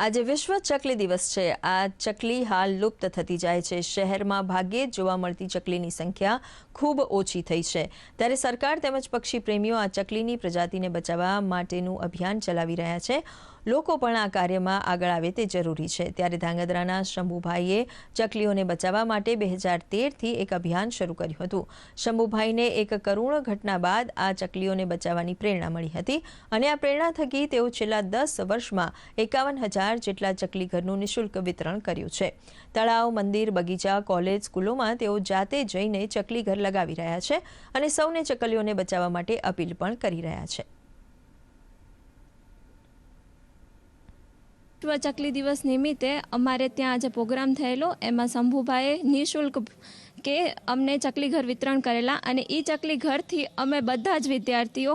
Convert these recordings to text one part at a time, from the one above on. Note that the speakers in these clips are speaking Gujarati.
આજે વિશ્વ ચકલી દિવસ છે. આ ચકલી હાલ લુપ્ત થતી જાય છે. શહેરમાં ભાગ્યે જ જોવા મળતી ચકલીની સંખ્યા ખૂબ ઓછી થઈ છે. ત્યારે સરકાર તેમજ પક્ષી પ્રેમીઓ આ ચકલીની પ્રજાતિને બચાવવા માટેનું અભિયાન ચલાવી રહ્યા છે. લોકો પણ આ કાર્યમાં આગળ આવે તે જરૂરી છે. ત્યારે ધાંગધ્રાના શંભુભાઈએ ચકલીઓને બચાવવા માટે બે હજાર તેરથી એક અભિયાન શરૂ કર્યું હતું. શંભુભાઈને એક કરુણ ઘટના બાદ આ ચકલીઓને બચાવવાની પ્રેરણા મળી હતી અને આ પ્રેરણા થકી તેઓ છેલ્લા દસ વર્ષમાં એકાવન હજાર જેટલા ચકલી ઘરનું નિઃશુલ્ક વિતરણ કર્યું છે. તળાવ, મંદિર, બગીચા, કોલેજ, સ્કૂલોમાં તેઓ જાતે જઈને ચકલી ઘર લગાવી રહ્યા છે અને સૌને ચકલીઓને બચાવવા માટે અપીલ પણ કરી રહ્યા છે. વિશ્વ ચકલી દિવસ નિમિત્તે અમારે ત્યાં આજે પ્રોગ્રામ થયેલો. એમાં શંભુભાઈએ નિઃશુલ્ક કે અમને ચકલી ઘર વિતરણ કરેલા અને એ ચકલી ઘરથી અમે બધા જ વિદ્યાર્થીઓ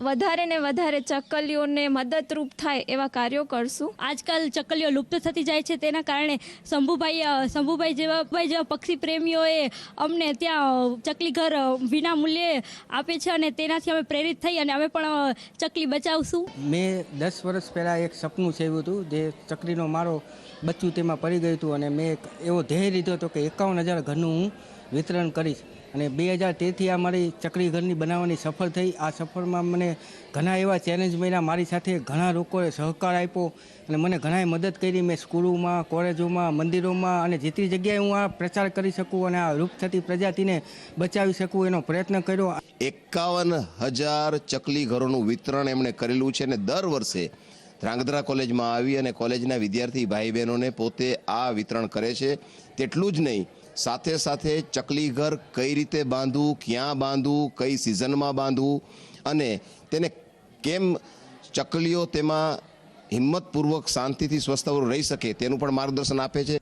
વધારે ને વધારે ચકલીઓને મદદરૂપ થાય એવા કાર્યો કરશું. આજકાલ ચકલીઓ લુપ્ત થતી જાય છે તેના કારણે શંભુભાઈ શંભુભાઈ જેવા ભાઈ જેવા પક્ષી પ્રેમીઓએ અમને ત્યાં ચકલી ઘર વિના મૂલ્યે આપે છે અને તેનાથી અમે પ્રેરિત થઈ અને અમે પણ ચકલી બચાવશું. મેં દસ વર્ષ પહેલાં એક સપનું સેવ્યું હતું જે ચકલીનો મારો બચ્ચું તેમાં પડી ગયું હતું અને મેં એક એવો ધ્યેય લીધો હતો કે એકાવન હજાર ઘરનું હું વિતરણ કરીશ. અને બે હજાર તેરથી આ મારી ચકરી ઘરની બનાવવાની સફળ થઈ. આ સફળમાં મને ઘણા એવા ચેલેન્જ મળ્યા. મારી સાથે ઘણા લોકોએ સહકાર આપ્યો અને મને ઘણાએ મદદ કરી. મેં સ્કૂલોમાં, કોલેજોમાં, મંદિરોમાં અને જેટલી જગ્યાએ હું આ પ્રચાર કરી શકું અને આ રૂપ થતી પ્રજાતિને બચાવી શકું એનો પ્રયત્ન કર્યો. એકાવન હજાર ચકલી ઘરોનું વિતરણ એમણે કરેલું છે અને દર વર્ષે ધ્રાંગધ્રા કોલેજમાં આવી અને કોલેજના વિદ્યાર્થી ભાઈ બહેનોને પોતે આ વિતરણ કરે છે. તેટલું જ નહીં, સાથે સાથે ચકલી ઘર કઈ રીતે બાંધવું, ક્યાં બાંધવું, કઈ સિઝનમાં બાંધવું અને તેને કેમ ચકલીઓ તેમાં હિંમતપૂર્વક શાંતિથી સ્વસ્થ રહી શકે તેનું પણ માર્ગદર્શન આપે છે.